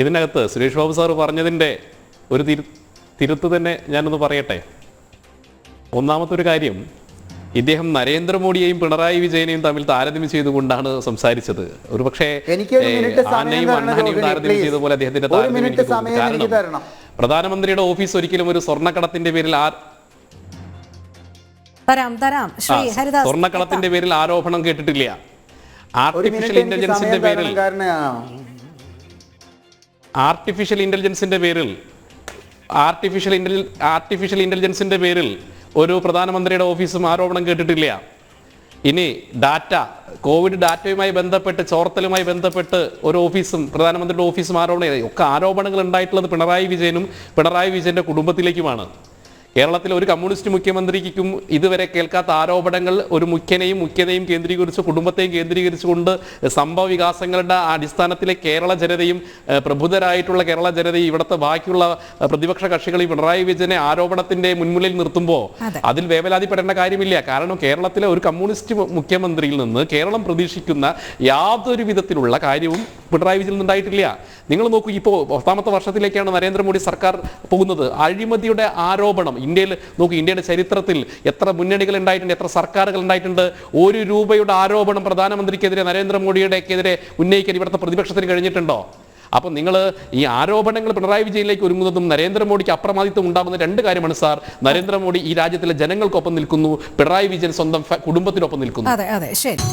ഇതിനകത്ത് സുരേഷ് ബാബു സാറ് പറഞ്ഞതിന്റെ ഒരു തിരു തിരുത്ത് തന്നെ ഞാനൊന്ന് പറയട്ടെ? ഒന്നാമത്തെ ഒരു കാര്യം ഇദ്ദേഹം നരേന്ദ്രമോദിയെയും പിണറായി വിജയനെയും തമ്മിൽ താരതമ്യം ചെയ്തുകൊണ്ടാണ് സംസാരിച്ചത്. ഒരു പക്ഷേ എനിക്കൊരു മിനിറ്റ് സമയം ആനയും അണ്ണാനെയും താരതമ്യം ചെയ്ത പോലെ അദ്ദേഹത്തിന്റെ താരതമ്യം കാരണം. പ്രധാനമന്ത്രിയുടെ ഓഫീസ് ഒരിക്കലും ഒരു സ്വർണക്കടത്തിന്റെ പേരിൽ ആ സ്വർണക്കടത്തിന്റെ പേരിൽ ആരോപണം കേട്ടിട്ടില്ല. ആർട്ടിഫിഷ്യൽ ഇന്റലിജൻസിന്റെ പേരിൽ. ആർട്ടിഫിഷ്യൽ ഇന്റലിജൻസിന്റെ പേരിൽ ആർട്ടിഫിഷ്യൽ ഇന്റലി ആർട്ടിഫിഷ്യൽ ഇന്റലിജൻസിന്റെ പേരിൽ ഒരു പ്രധാനമന്ത്രിയുടെ ഓഫീസും ആരോപണം കേട്ടിട്ടില്ല. ഇനി ഡാറ്റ കോവിഡ് ഡാറ്റയുമായി ബന്ധപ്പെട്ട് ചോർത്തലുമായി ബന്ധപ്പെട്ട് ഒരു ഓഫീസും പ്രധാനമന്ത്രിയുടെ ഓഫീസും ആരോപണം ഒക്കെ ആരോപണങ്ങൾ ഉണ്ടായിട്ടുള്ളത് പിണറായി വിജയനും പിണറായി വിജയന്റെ കുടുംബത്തിലേക്കുമാണ്. കേരളത്തിലെ ഒരു കമ്മ്യൂണിസ്റ്റ് മുഖ്യമന്ത്രിക്കും ഇതുവരെ കേൾക്കാത്ത ആരോപണങ്ങൾ ഒരു മുഖ്യനെയും മുഖ്യതയും കേന്ദ്രീകരിച്ച് കുടുംബത്തെയും കേന്ദ്രീകരിച്ചുകൊണ്ട് സംഭവ വികാസങ്ങളുടെ അടിസ്ഥാനത്തിലെ കേരള ജനതയും പ്രബുദ്ധരായിട്ടുള്ള കേരള ജനതയും ഇവിടുത്തെ ബാക്കിയുള്ള പ്രതിപക്ഷ കക്ഷികൾ ഈ പിണറായി വിജയനെ ആരോപണത്തിന്റെ മുൻമുന്നിൽ നിർത്തുമ്പോൾ അതിൽ വേവലാതിപ്പെടേണ്ട കാര്യമില്ല. കാരണം കേരളത്തിലെ ഒരു കമ്മ്യൂണിസ്റ്റ് മുഖ്യമന്ത്രിയിൽ നിന്ന് കേരളം പ്രതീക്ഷിക്കുന്ന യാതൊരു വിധത്തിലുള്ള കാര്യവും പിണറായി വിജയൻ ഉണ്ടായിട്ടില്ല നിങ്ങൾ നോക്കൂ ഇപ്പോൾ പത്താമത്തെ വർഷത്തിലേക്കാണ് നരേന്ദ്രമോദി സർക്കാർ പോകുന്നത്. അഴിമതിയുടെ ആരോപണം ഇന്ത്യയിൽ നോക്ക് ഇന്ത്യയുടെ ചരിത്രത്തിൽ എത്ര മുന്നണികൾ ഉണ്ടായിട്ടുണ്ട് എത്ര സർക്കാരുകൾ ഉണ്ടായിട്ടുണ്ട്. ഒരു രൂപയുടെ ആരോപണം പ്രധാനമന്ത്രിക്കെതിരെ നരേന്ദ്രമോദിയുടെക്കെതിരെ ഉന്നയിക്കാൻ ഇവിടുത്തെ പ്രതിപക്ഷത്തിന് കഴിഞ്ഞിട്ടുണ്ടോ? അപ്പം നിങ്ങൾ ഈ ആരോപണങ്ങൾ പിണറായി വിജയനിലേക്ക് ഒരുങ്ങുന്നതും നരേന്ദ്രമോദിക്ക് അപ്രമാദിത്വം ഉണ്ടാകുന്ന രണ്ട് കാര്യമാണ് സാർ. നരേന്ദ്രമോദി ഈ രാജ്യത്തിലെ ജനങ്ങൾക്കൊപ്പം നിൽക്കുന്നു പിണറായി വിജയൻ സ്വന്തം കുടുംബത്തിനൊപ്പം നിൽക്കുന്നു. അതെ അതെ ശരി.